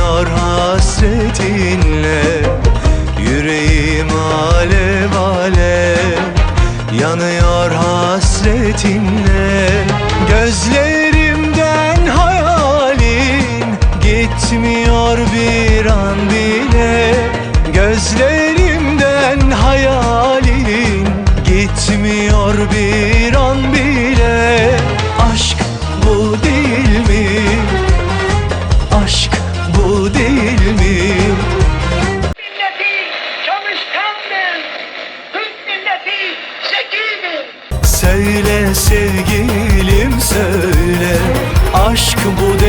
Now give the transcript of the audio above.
Kaynar hasretinle Yüreğim alev alev Yanıyor hasretinle. Gözlerimden hayalin Gitmiyor bir an bile. Gözlerimden hayalin Gitmiyor bir doğru değil mi? Milleti çalışkandır, Türk milleti. Söyle sevgilim söyle, aşk bu